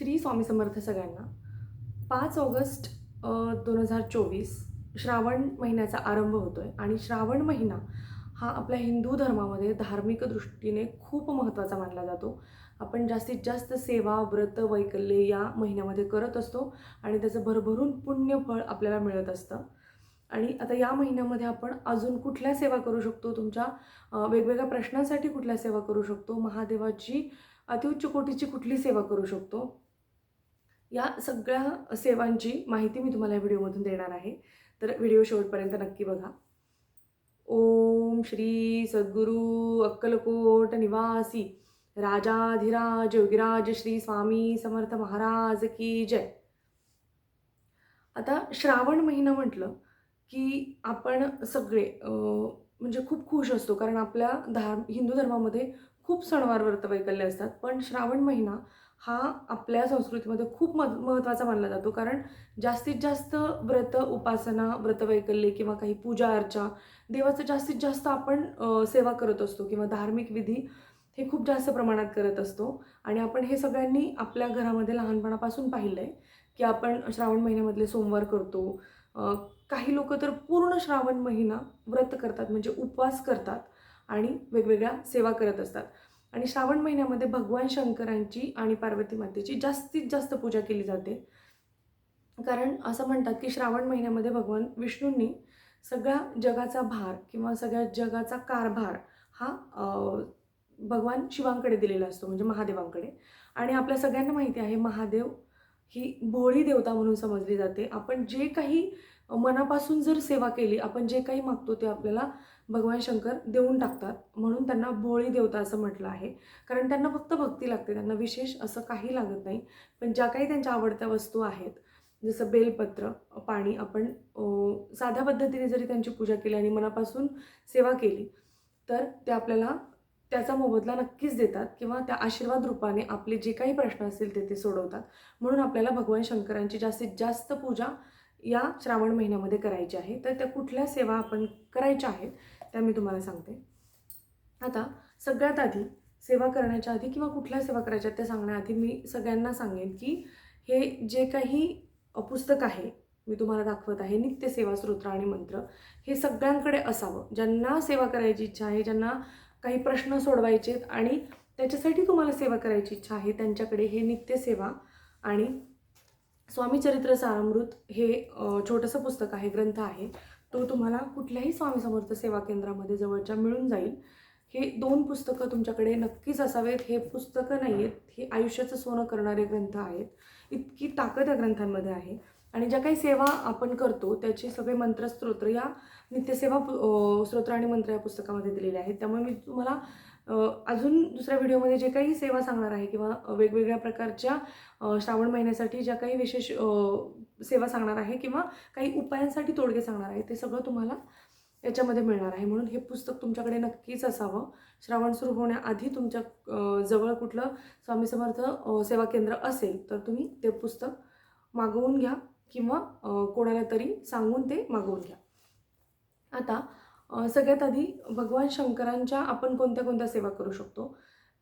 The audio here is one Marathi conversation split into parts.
श्री स्वामी समर्थ सगळ्यांना. पाच ऑगस्ट दोन हजार चोवीस श्रावण महिन्याचा आरंभ होतो आहे आणि श्रावण महिना हा आपल्या हिंदू धर्मामध्ये धार्मिक दृष्टीने खूप महत्त्वाचा मानला जातो. आपण जास्तीत जास्त सेवा व्रत वैकल्ये या महिन्यामध्ये करत असतो आणि त्याचं भरभरून पुण्यफळ आपल्याला मिळत असतं. आणि आता या महिन्यामध्ये आपण अजून कुठल्या सेवा करू शकतो? तुमच्या वेगवेगळ्या प्रश्नांसाठी कुठल्या सेवा करू शकतो? महादेवाची अतिउच्च कोटीची कुठली सेवा करू शकतो? या सगळ्या सेवांची माहिती मी तुम्हाला या व्हिडिओमधून देणार आहे. तर व्हिडिओ शेवटपर्यंत नक्की बघा. ओम श्री सद्गुरू अक्कलकोट निवासी. राजाधिराज योगिराज श्री स्वामी समर्थ महाराज की जय. आता श्रावण महिना म्हटलं की आपण सगळे म्हणजे खूप खुश असतो. कारण आपल्या धार्म हिंदू धर्मामध्ये खूप सणवार व्रत वैकल्य असतात. पण श्रावण महिना हा आपल्या संस्कृतीमध्ये खूप मह महत्त्वाचा मानला जातो. कारण जास्तीत जास्त व्रत उपासना व्रतवैकल्ये किंवा काही पूजा अर्चा देवाचं जास्तीत जास्त आपण सेवा करत असतो किंवा धार्मिक विधी हे खूप जास्त प्रमाणात करत असतो. आणि आपण हे सगळ्यांनी आपल्या घरामध्ये लहानपणापासून पाहिलं आहे की आपण श्रावण महिन्यामधले सोमवार करतो. काही लोक तर पूर्ण श्रावण महिना व्रत करतात म्हणजे उपवास करतात आणि वेगवेगळ्या सेवा करत असतात. आणि श्रावण महिन्यामध्ये भगवान शंकरांची आणि पार्वती मातेची जास्तीत जास्त पूजा केली जाते. कारण असं म्हणतात की श्रावण महिन्यामध्ये भगवान विष्णूंनी सगळ्या जगाचा भार किंवा सगळ्या जगाचा कारभार हा भगवान शिवांकडे दिलेला असतो म्हणजे महादेवांकडे. आणि आपल्या सगळ्यांना माहिती आहे महादेव ही भोळी देवता म्हणून समजली जाते. आपण जे काही मनापासून जर सेवा केली आपण जे काही मागतो ते आपल्याला भगवान शंकर देऊन टाकतात. म्हणून त्यांना भोळी देवता असं म्हटलं आहे. कारण त्यांना फक्त भक्ती लागते त्यांना विशेष असं काही लागत नाही. पण ज्या काही त्यांच्या आवडत्या वस्तू आहेत जसं बेलपत्र पाणी आपण साध्या पद्धतीने जरी त्यांची पूजा केली आणि मनापासून सेवा केली तर ते आपल्याला त्याचा मोबदला नक्कीच देतात किंवा त्या आशीर्वाद रूपाने आपले जे काही प्रश्न असतील ते ते सोडवतात. म्हणून आपल्याला भगवान शंकरांची जास्तीत जास्त पूजा या श्रावण महिन्यामध्ये करायची आहे. तर त्या कुठल्या सेवा आपण करायच्या आहेत त्या मी तुम्हाला सांगते. आता सगळ्यात आधी सेवा करण्याच्या आधी किंवा कुठल्या सेवा करायच्या त्या सांगण्याआधी मी सगळ्यांना सांगेन की हे जे काही पुस्तक आहे मी तुम्हाला दाखवत आहे नित्यसेवा स्तोत्र आणि मंत्र हे सगळ्यांकडे असावं. ज्यांना सेवा करायची इच्छा आहे ज्यांना काही प्रश्न सोडवायचे आहेत आणि त्याच्यासाठी तुम्हाला सेवा करायची इच्छा आहे. त्यांच्याकडे हे नित्यसेवा आणि स्वामी चरित्र सारामृत हे छोटंसं पुस्तक आहे ग्रंथ आहे. तो तुम्हाला कुठल्याही स्वामी समर्थ सेवा केंद्रामध्ये जवळच्या मिळून जाईल. हे दोन पुस्तकं तुमच्याकडे नक्कीच असावेत. हे पुस्तकं नाही आहेत हे आयुष्याचं सोनं करणारे ग्रंथ आहेत. इतकी ताकद या ग्रंथांमध्ये आहे. आणि ज्या काही सेवा आपण करतो त्याचे सगळे मंत्रस्तोत्र या नित्यसेवा पु- स्तोत्र आणि मंत्र या पुस्तकामध्ये दिलेले आहेत. त्यामुळे मी तुम्हाला अजून दुसऱ्या व्हिडिओमध्ये जे काही सेवा सांगणार आहे किंवा वेगवेगळ्या प्रकारच्या श्रावण महिन्यासाठी ज्या काही विशेष सेवा सांगणार आहे किंवा काही उपायांसाठी तोडगे सांगणार आहे ते सगळं तुम्हाला याच्यामध्ये मिळणार आहे. म्हणून हे पुस्तक तुमच्याकडे नक्कीच असावं. श्रावण सुरू होण्याआधी तुमच्या जवळ कुठलं स्वामी समर्थ सेवा केंद्र असेल तर तुम्ही ते पुस्तक मागवून घ्या किंवा कोणाला तरी सांगून ते मागवून घ्या. आता सगळ्यात आधी भगवान शंकरांच्या आपण कोणत्या कोणत्या सेवा करू शकतो?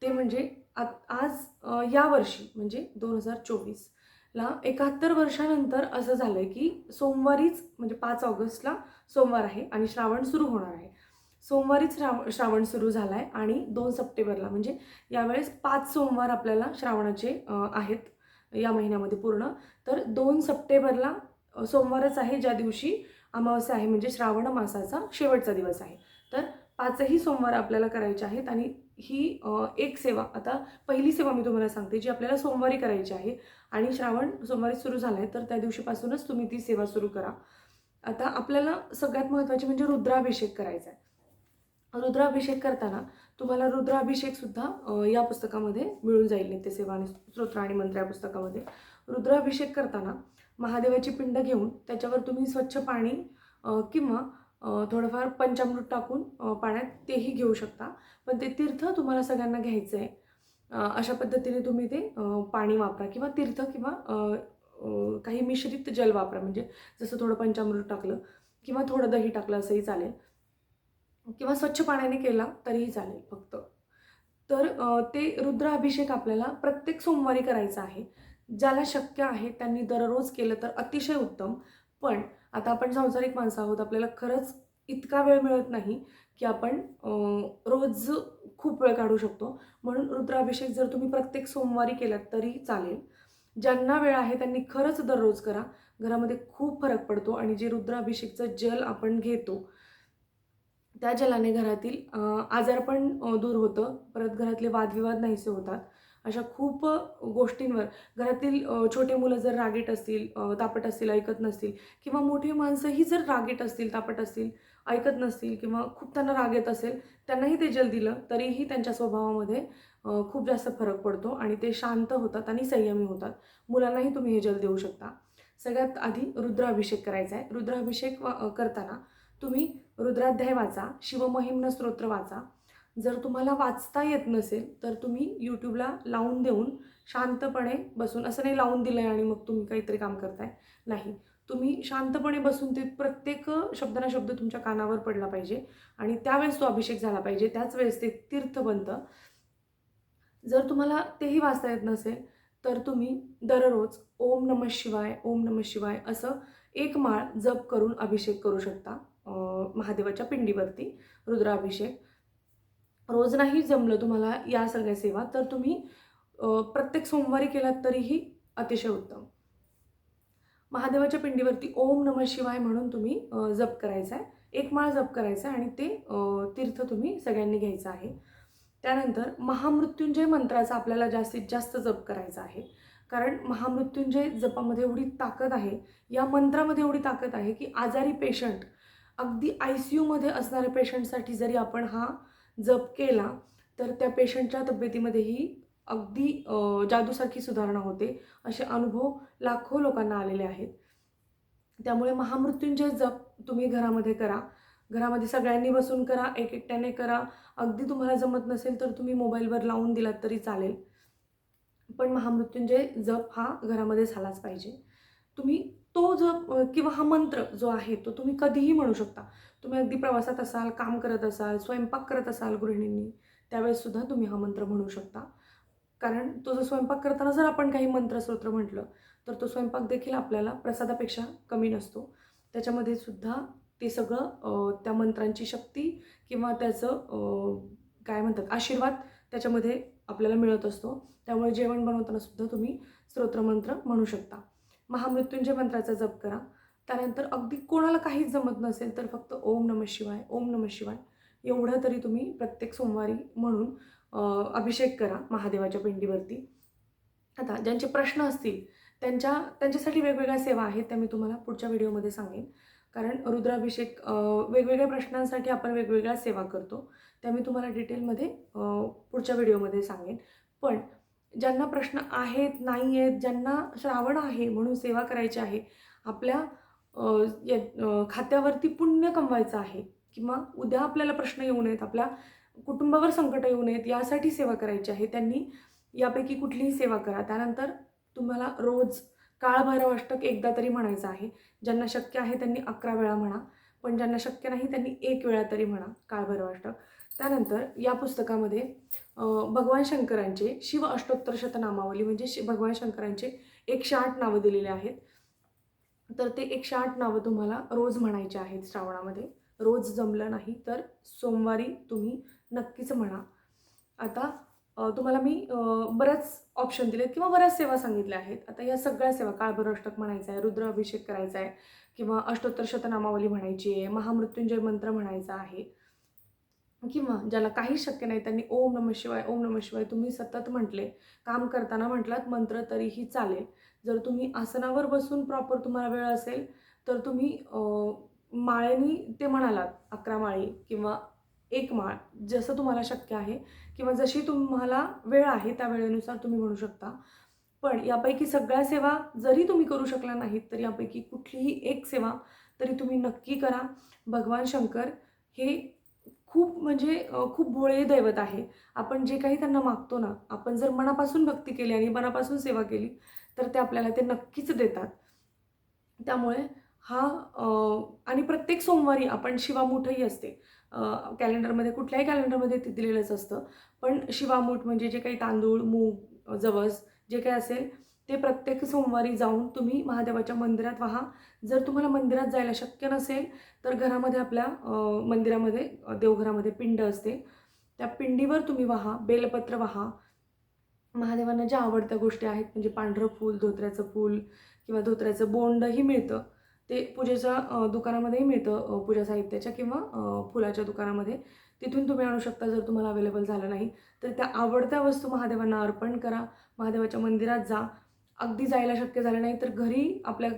ते म्हणजे आ आज यावर्षी म्हणजे दोन हजार चोवीसला एकाहत्तर वर्षानंतर असं झालं आहे की सोमवारीच म्हणजे पाच ऑगस्टला सोमवार आहे आणि श्रावण सुरू होणार आहे. सोमवारीच श्राव श्रावण सुरू झाला आहे आणि दोन सप्टेंबरला म्हणजे यावेळेस पाच सोमवार आपल्याला श्रावणाचे आहेत या महिन्यामध्ये पूर्ण. तर दोन सप्टेंबरला सोमवारच आहे ज्या दिवशी अमावस्या आहे म्हणजे श्रावण मासाचा शेवटचा दिवस आहे. तर पाचही सोमवार आपल्याला करायचे आहेत आणि ही एक सेवा आता पहिली सेवा मी तुम्हाला सांगते जी आपल्याला सोमवारी करायची आहे आणि श्रावण सोमवारी सुरू झाला आहे तर त्या दिवशीपासूनच तुम्ही ती सेवा सुरू करा. आता आपल्याला सगळ्यात महत्त्वाचे म्हणजे रुद्राभिषेक करायचा आहे रुद्राभिषेक करताना तुम्हाला रुद्राभिषेकसुद्धा या पुस्तकामध्ये मिळून जाईल नित्यसेवा आणि स्तोत्र आणि मंत्र या पुस्तकामध्ये. रुद्राभिषेक करताना महादेवाची पिंड घेऊन त्याच्यावर तुम्ही स्वच्छ पाणी किंवा थोडंफार पंचामृत टाकून पाण्यात तेही घेऊ शकता. पण ते तीर्थ तुम्हाला सगळ्यांना घ्यायचं आहे अशा पद्धतीने तुम्ही ते पाणी वापरा किंवा तीर्थ किंवा काही मिश्रित जल वापरा. म्हणजे जसं थोडं पंचामृत टाकलं किंवा थोडं दही टाकलं असंही चालेल. किंवा स्वच्छ पाण्याने केला तरीही चालेल फक्त. तर ते रुद्राभिषेक आपल्याला प्रत्येक सोमवारी करायचा आहे. ज्याला शक्य आहे त्यांनी दररोज केलं तर अतिशय उत्तम. पण आता आपण संसारिक माणसं आहोत आपल्याला खरंच इतका वेळ मिळत नाही की आपण रोज खूप वेळ काढू शकतो. म्हणून रुद्राभिषेक जर तुम्ही प्रत्येक सोमवारी केलात तरी चालेल. ज्यांना वेळ आहे त्यांनी खरंच दररोज करा. घरामध्ये खूप फरक पडतो आणि जे रुद्राभिषेकचं जल आपण घेतो त्या जलाने घरातील आजारपण दूर होतं. परत घरातले वादविवाद नाहीसे होतात. अशा खूप गोष्टींवर. घरातील छोटे मुलं जर रागीट असतील तापट असतील ऐकत नसतील किंवा मोठी माणसंही जर रागीट असतील तापट असतील ऐकत नसतील किंवा खूप त्यांना राग येत असेल त्यांनाही ते जल दिलं तरीही त्यांच्या स्वभावामध्ये खूप जास्त फरक पडतो आणि ते शांत होतात आणि संयमी होतात. मुलांनाही तुम्ही हे जल देऊ शकता. सगळ्यात आधी रुद्राभिषेक करायचा आहे. रुद्राभिषेक करताना तुम्ही रुद्राध्याय वाचा शिवमहिम्न स्तोत्र वाचा. जर तुम्हाला वाचता येत नसेल तर तुम्ही यूट्यूबला लावून देऊन शांतपणे बसून असं नाही लावून दिलं आहे आणि मग तुम्ही काहीतरी काम करताय. नाही. तुम्ही शांतपणे बसून ते प्रत्येक शब्दाना शब्द तुमच्या कानावर पडला पाहिजे आणि त्यावेळेस तो अभिषेक झाला पाहिजे. त्याच वेळेस ते तीर्थ बनतं. जर तुम्हाला तेही वाचता येत नसेल तर तुम्ही दररोज ओम नम शिवाय ओम नम शिवाय असं एक माळ जप करून अभिषेक करू शकता महादेवाच्या पिंडीवरती रुद्राभिषेक. रोज नाही जमलं तुम्हाला या सगळ्या सेवा तर तुम्ही प्रत्येक सोमवारी केलात तरीही अतिशय उत्तम. महादेवाच्या पिंडीवरती ओम नम शिवाय म्हणून तुम्ही जप करायचा आहे एक माळ जप करायचा आहे आणि ते तीर्थ तुम्ही सगळ्यांनी घ्यायचं आहे. त्यानंतर महामृत्युंजय मंत्राचा आपल्याला जास्तीत जास्त जप करायचा आहे. कारण महामृत्युंजय जपामध्ये एवढी ताकद आहे या मंत्रामध्ये एवढी ताकद आहे की आजारी पेशंट अगदी आय सी यूमध्ये असणाऱ्या पेशंटसाठी जरी आपण हा जप केला तर त्या पेशंटच्या तब्येतीमध्येही अगदी जादूसारखी सुधारणा होते असे अनुभव लाखो लोकांना आलेले आहेत. त्यामुळे महामृत्यूंचे जप तुम्ही घरामध्ये करा. घरामध्ये सगळ्यांनी बसून करा एक एकट्याने करा. अगदी तुम्हाला जमत नसेल तर तुम्ही मोबाईलवर लावून दिलात तरी चालेल. पण महामृत्यूंजय जप हा घरामध्ये झालाच पाहिजे. तुम्ही तो जप किंवा हा मंत्र जो आहे तो तुम्ही कधीही म्हणू शकता. तुम्ही अगदी प्रवासात असाल काम करत असाल स्वयंपाक करत असाल गृहिणींनी त्यावेळेससुद्धा तुम्ही हा मंत्र म्हणू शकता. कारण तो जो स्वयंपाक करताना जर आपण काही मंत्रस्तोत्र म्हटलं तर तो स्वयंपाक देखील आपल्याला प्रसादापेक्षा कमी नसतो. त्याच्यामध्ये सुद्धा ते सगळं त्या मंत्रांची शक्ती किंवा त्याचं काय म्हणतात आशीर्वाद त्याच्यामध्ये आपल्याला मिळत असतो. त्यामुळे जेवण बनवताना सुद्धा तुम्ही स्तोत्रमंत्र म्हणू शकता. महामृत्युंजय मंत्राचा जप करा. त्यानंतर अगदी कोणाला काहीच जमत नसेल तर फक्त ओम नम शिवाय ओम नम शिवाय एवढं तरी तुम्ही प्रत्येक सोमवारी म्हणून अभिषेक करा महादेवाच्या पिंडीवरती. आता ज्यांचे प्रश्न असतील त्यांच्या त्यांच्यासाठी वेगवेगळ्या सेवा आहेत त्या मी तुम्हाला पुढच्या व्हिडिओमध्ये सांगेन. कारण रुद्राभिषेक वेगवेगळ्या प्रश्नांसाठी आपण वेगवेगळ्या सेवा करतो त्या मी तुम्हाला डिटेलमध्ये पुढच्या व्हिडिओमध्ये सांगेन. पण ज्यांना प्रश्न आहेत नाही आहेत ज्यांना श्रावण आहे म्हणून सेवा करायची आहे आपल्या या- खात्यावरती पुण्य कमवायचं आहे किंवा उद्या आपल्याला प्रश्न येऊ नयेत आपल्या कुटुंबावर संकट येऊ नयेत यासाठी सेवा करायची आहे. त्यांनी यापैकी कुठलीही सेवा करा. त्यानंतर तुम्हाला रोज काळभैरव अष्टक एकदा तरी म्हणायचं आहे. ज्यांना शक्य आहे त्यांनी अकरा वेळा म्हणा पण ज्यांना शक्य नाही त्यांनी एक वेळा तरी म्हणा काळभैरव अष्टक. त्यानंतर या पुस्तकामध्ये भगवान शंकरांचे शिव अष्टोत्तर शतनामावली म्हणजे शि भगवान शंकरांचे एकशे आठ नावं दिलेले आहेत. तर ते एकशे आठ नावं तुम्हाला रोज म्हणायचे आहेत श्रावणामध्ये. रोज जमलं नाही तर सोमवारी तुम्ही नक्कीच म्हणा. आता तुम्हाला मी बरंच बऱ्याच ऑप्शन दिलेत किंवा बऱ्याच सेवा सांगितल्या आहेत. आता या सगळ्या सेवा काळभरष्टक अष्टक म्हणायचं आहे रुद्र अभिषेक करायचा आहे किंवा अष्टोत्तर शतनामावली म्हणायची आहे महामृत्युंजय मंत्र म्हणायचा आहे किंवा ज्याला काही शक्य नाही त्यांनी ओम नम शिवाय ओम नम शिवाय तुम्ही सतत म्हटले काम करताना म्हटलात मंत्र तरीही चालेल. जर तुम्ही आसनावर बसून प्रॉपर तुम्हाला वेळ असेल तर तुम्ही माळेनी ते म्हणालात अकरा माळी किंवा एक माळ जसं तुम्हाला शक्य आहे किंवा जशी तुम्हाला वेळ आहे त्या वेळेनुसार तुम्ही म्हणू शकता. पण यापैकी सगळ्या सेवा जरी तुम्ही करू शकला नाहीत तर यापैकी कुठलीही एक सेवा तरी तुम्ही नक्की करा. भगवान शंकर हे खूप म्हणजे खूप भोळे दैवत आहे. आपण जे काही त्यांना मागतो ना आपण जर मनापासून भक्ती केली आणि मनापासून सेवा केली तर ते आपल्याला ते नक्कीच देतात. त्यामुळे हा आणि प्रत्येक सोमवारी आपण शिवामूठही असते. कॅलेंडरमध्ये कुठल्याही कॅलेंडरमध्ये ते दिलेलंच असतं. पण शिवामूठ म्हणजे जे काही तांदूळ मूग जवस जे काही असेल ते प्रत्येक सोमवारी जाऊन तुम्ही महादेवाच्या मंदिरात वाहा. जर तुम्हाला मंदिरात जायला शक्य नसेल तर घरामध्ये आपल्या मंदिरामध्ये देवघरामध्ये पिंड असते. त्या पिंडीवर तुम्ही व्हा बेलपत्र व्हा. महादेवांना ज्या आवडत्या गोष्टी आहेत म्हणजे पांढरं फूल धोत्र्याचं फूल किंवा धोत्र्याचं बोंडही मिळतं. ते पूजेच्या दुकानामध्येही मिळतं पूजा साहित्याच्या किंवा फुलाच्या दुकानामध्ये. तिथून तुम्ही आणू शकता जर तुम्हाला अवेलेबल झालं नाही. तर त्या आवडत्या वस्तू महादेवांना अर्पण करा. महादेवाच्या मंदिरात जा. अगदी जायला शक्य झालं नाही तर घरी आपल्या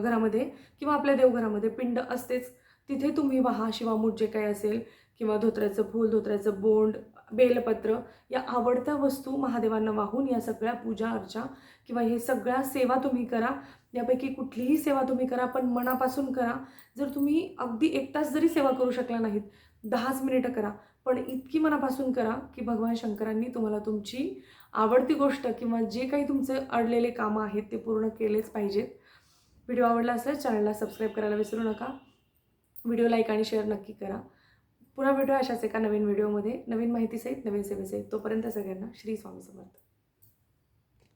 घरामध्ये किंवा आपल्या देवघरामध्ये पिंड असतेच. तिथे तुम्ही वाहा शिवामूठ जे काही असेल किंवा धोत्र्याचं फूल धोत्र्याचं बोंड बेलपत्र या आवडत्या वस्तू महादेवांना वाहून या सगळ्या पूजा अर्चा किंवा हे सगळ्या सेवा तुम्ही करा. यापैकी कुठलीही सेवा तुम्ही करा पण मनापासून करा. जर तुम्ही अगदी एक तास जरी सेवा करू शकला नाहीत दहाच मिनिटं करा पण इतकी मनापासून करा की भगवान शंकरांनी तुम्हाला तुमची आवडती गोष्ट किंवा जे काही तुमचे अडलेले कामं आहेत ते पूर्ण केलेच पाहिजेत. व्हिडिओ आवडला असेल चॅनलला सबस्क्राईब करायला विसरू नका. व्हिडिओ लाईक आणि शेअर नक्की करा. पुन्हा भेटूया अशाच एका नवीन व्हिडिओमध्ये. नवीन माहितीसहित नवीन सेवेसहित. तोपर्यंत सगळ्यांना श्री स्वामी समर्थ.